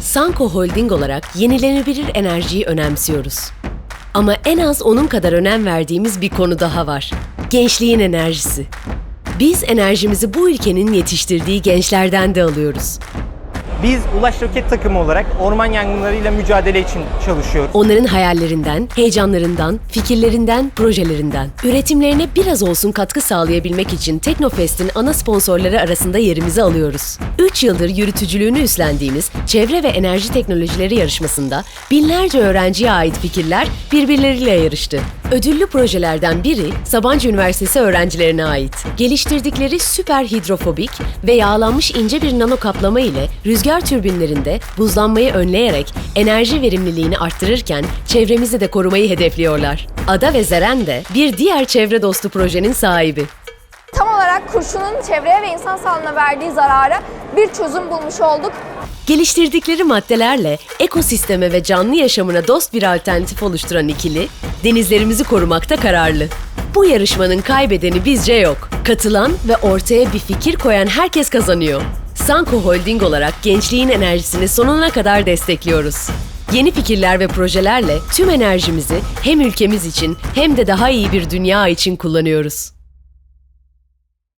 Sanko Holding olarak yenilenebilir enerjiyi önemsiyoruz. Ama en az onun kadar önem verdiğimiz bir konu daha var. Gençliğin enerjisi. Biz enerjimizi bu ülkenin yetiştirdiği gençlerden de alıyoruz. Biz Ulaş Roket takımı olarak orman yangınlarıyla mücadele için çalışıyoruz. Onların hayallerinden, heyecanlarından, fikirlerinden, projelerinden. Üretimlerine biraz olsun katkı sağlayabilmek için Teknofest'in ana sponsorları arasında yerimizi alıyoruz. 3 yıldır yürütücülüğünü üstlendiğimiz Çevre ve Enerji Teknolojileri yarışmasında binlerce öğrenciye ait fikirler birbirleriyle yarıştı. Ödüllü projelerden biri Sabancı Üniversitesi öğrencilerine ait. Geliştirdikleri süper hidrofobik ve yağlanmış ince bir nano kaplama ile rüzgar türbinlerinde buzlanmayı önleyerek enerji verimliliğini arttırırken çevremizi de korumayı hedefliyorlar. Ada ve Zeren de bir diğer çevre dostu projenin sahibi. Tam olarak kurşunun çevreye ve insan sağlığına verdiği zarara bir çözüm bulmuş olduk. Geliştirdikleri maddelerle ekosisteme ve canlı yaşamına dost bir alternatif oluşturan ikili, denizlerimizi korumakta kararlı. Bu yarışmanın kaybedeni bizce yok. Katılan ve ortaya bir fikir koyan herkes kazanıyor. Sanko Holding olarak gençliğin enerjisini sonuna kadar destekliyoruz. Yeni fikirler ve projelerle tüm enerjimizi hem ülkemiz için hem de daha iyi bir dünya için kullanıyoruz.